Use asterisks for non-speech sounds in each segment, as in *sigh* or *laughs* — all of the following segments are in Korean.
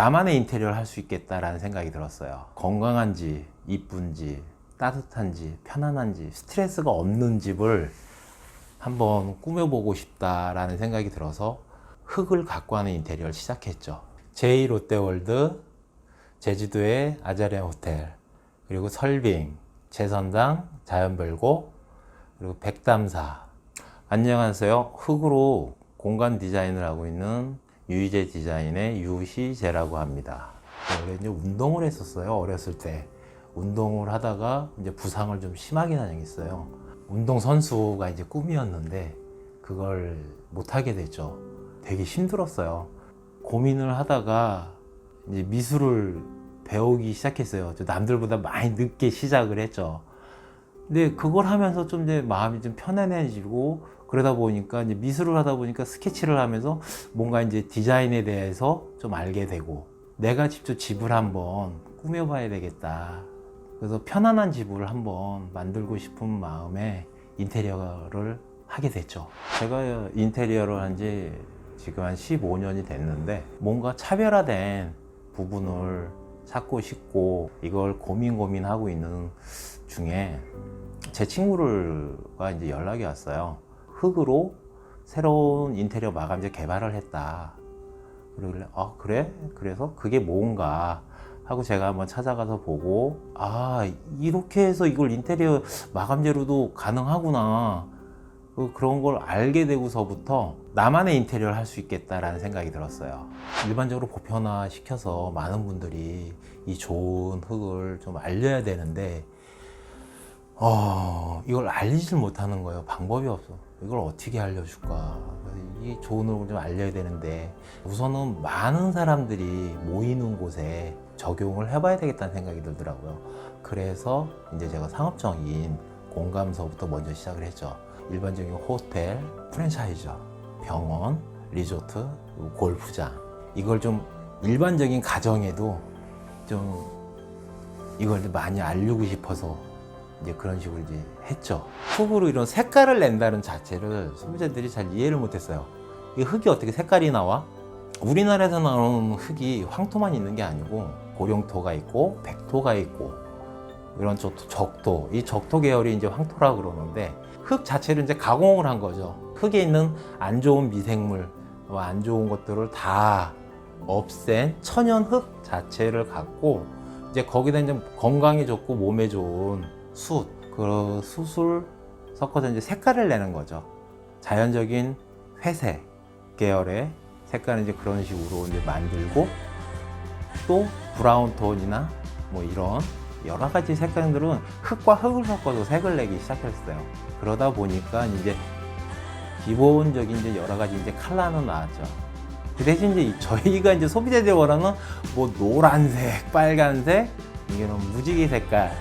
나만의 인테리어를 할 수 있겠다라는 생각이 들었어요. 건강한지, 이쁜지, 따뜻한지, 편안한지, 스트레스가 없는 집을 한번 꾸며보고 싶다라는 생각이 들어서 흙을 갖고 하는 인테리어를 시작했죠. 제2 롯데월드, 제주도의 아자리아 호텔, 그리고 설빙, 재선당, 자연별고, 그리고 백담사. 안녕하세요. 흙으로 공간 디자인을 하고 있는 유희재 디자인의 유희재라고 합니다. 원래 이제 운동을 했었어요. 어렸을 때. 운동을 하다가 이제 부상을 좀 심하게 당했어요. 운동 선수가 이제 꿈이었는데 그걸 못 하게 됐죠. 되게 힘들었어요. 고민을 하다가 이제 미술을 배우기 시작했어요. 저 남들보다 많이 늦게 시작을 했죠. 근데 그걸 하면서 좀 이제 마음이 좀 편안해지고 그러다 보니까 이제 미술을 하다 보니까 스케치를 하면서 뭔가 이제 디자인에 대해서 좀 알게 되고 내가 직접 집을 한번 꾸며봐야 되겠다. 그래서 편안한 집을 한번 만들고 싶은 마음에 인테리어를 하게 됐죠. 제가 인테리어를 한 지 지금 한 15년이 됐는데 뭔가 차별화된 부분을 찾고 싶고 이걸 고민 고민하고 있는 중에 제 친구가 이제 연락이 왔어요. 흙으로 새로운 인테리어 마감재 개발을 했다. 그러길래 아 그래? 그래서 그게 뭔가 하고 제가 한번 찾아가서 보고 아 이렇게 해서 이걸 인테리어 마감재로도 가능하구나 그- 그런 걸 알게 되고서부터 나만의 인테리어를 할 수 있겠다라는 생각이 들었어요. 일반적으로 보편화 시켜서 많은 분들이 이 좋은 흙을 좀 알려야 되는데 어, 이걸 알리질 못하는 거예요. 방법이 없어. 이걸 어떻게 알려줄까? 이 좋은 흙을 좀 알려야 되는데 우선은 많은 사람들이 모이는 곳에 적용을 해봐야 되겠다는 생각이 들더라고요. 그래서 이제 제가 상업적인 공감서부터 먼저 시작을 했죠. 일반적인 호텔, 프랜차이저, 병원, 리조트, 골프장 이걸 좀 일반적인 가정에도 좀 이걸 좀 많이 알리고 싶어서 이제 그런 식으로 이제 했죠. 흙으로 이런 색깔을 낸다는 자체를 소비자들이 잘 이해를 못했어요. 이 흙이 어떻게 색깔이 나와? 우리나라에서 나오는 흙이 황토만 있는 게 아니고 고령토가 있고 백토가 있고 이런 저- 적토, 이 적토 계열이 이제 황토라 그러는데 흙 자체를 이제 가공을 한 거죠. 흙에 있는 안 좋은 미생물, 뭐안 좋은 것들을 다 없앤 천연 흙 자체를 갖고 이제 거기다 이제 건강에 좋고 몸에 좋은 숯, 그 숯을 섞어서 이제 색깔을 내는 거죠. 자연적인 회색 계열의 색깔을 이제 그런 식으로 이제 만들고 또 브라운 톤이나 뭐 이런 여러 가지 색깔들은 흙과 흙을 섞어서 색을 내기 시작했어요. 그러다 보니까 이제 기본적인 이제 여러 가지 이제 컬러는 나왔죠. 그 대신 이제 저희가 이제 소비자들이 원하는 뭐 노란색, 빨간색, 이게는 무지개 색깔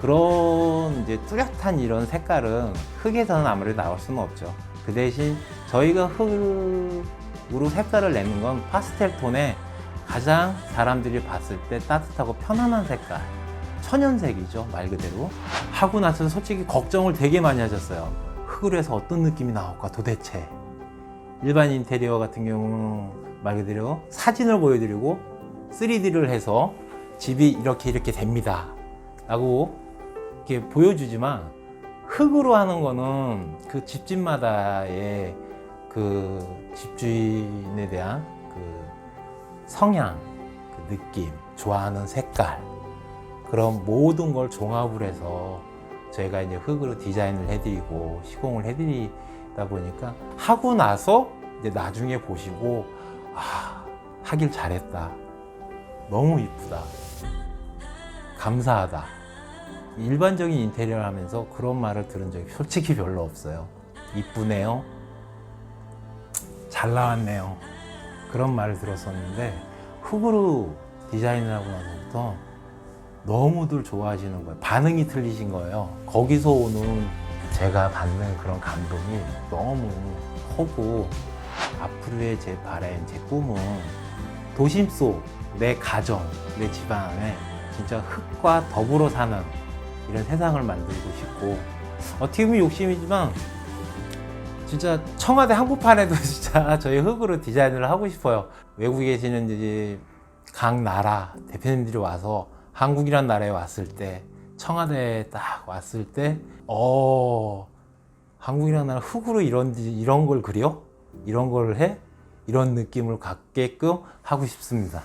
그런 이제 뚜렷한 이런 색깔은 흙에서는 아무래도 나올 수는 없죠. 그 대신 저희가 흙으로 색깔을 내는 건 파스텔 톤에 가장 사람들이 봤을 때 따뜻하고 편안한 색깔. 천연색이죠, 말 그대로. 하고 나서 솔직히 걱정을 되게 많이 하셨어요. 흙으로 해서 어떤 느낌이 나올까, 도대체. 일반 인테리어 같은 경우는 말 그대로 사진을 보여드리고 3D를 해서 집이 이렇게 이렇게 됩니다. 라고 이렇게 보여주지만 흙으로 하는 거는 그 집집마다의 그 집주인에 대한 그 성향, 그 느낌, 좋아하는 색깔 그런 모든 걸 종합을 해서 저희가 이제 흙으로 디자인을 해드리고 시공을 해드리다 보니까 하고 나서 이제 나중에 보시고 아 하길 잘했다. 너무 이쁘다. 감사하다 일반적인 인테리어를 하면서 그런 말을 들은 적이 솔직히 별로 없어요 이쁘네요 잘 나왔네요 그런 말을 들었었는데 흙으로 디자인을 하고 나서부터 너무들 좋아하시는 거예요. 반응이 틀리신 거예요. 거기서 오는 제가 받는 그런 감동이 너무 크고 앞으로의 제 바람, 제 꿈은 도심 속 내 가정, 내 집 안에 진짜 흙과 더불어 사는 이런 세상을 만들고 싶고 어떻게 보면 욕심이지만 진짜 청와대 한복판에도 *laughs* 진짜 저희 흙으로 디자인을 하고 싶어요. 외국에 계시는 이제 각 나라 대표님들이 와서 한국이란 나라에 왔을 때 청와대에 딱 왔을 때 어, 한국이라는 나라 흙으로 이런 이런 걸 그려? 이런 걸 해? 이런 느낌을 갖게끔 하고 싶습니다.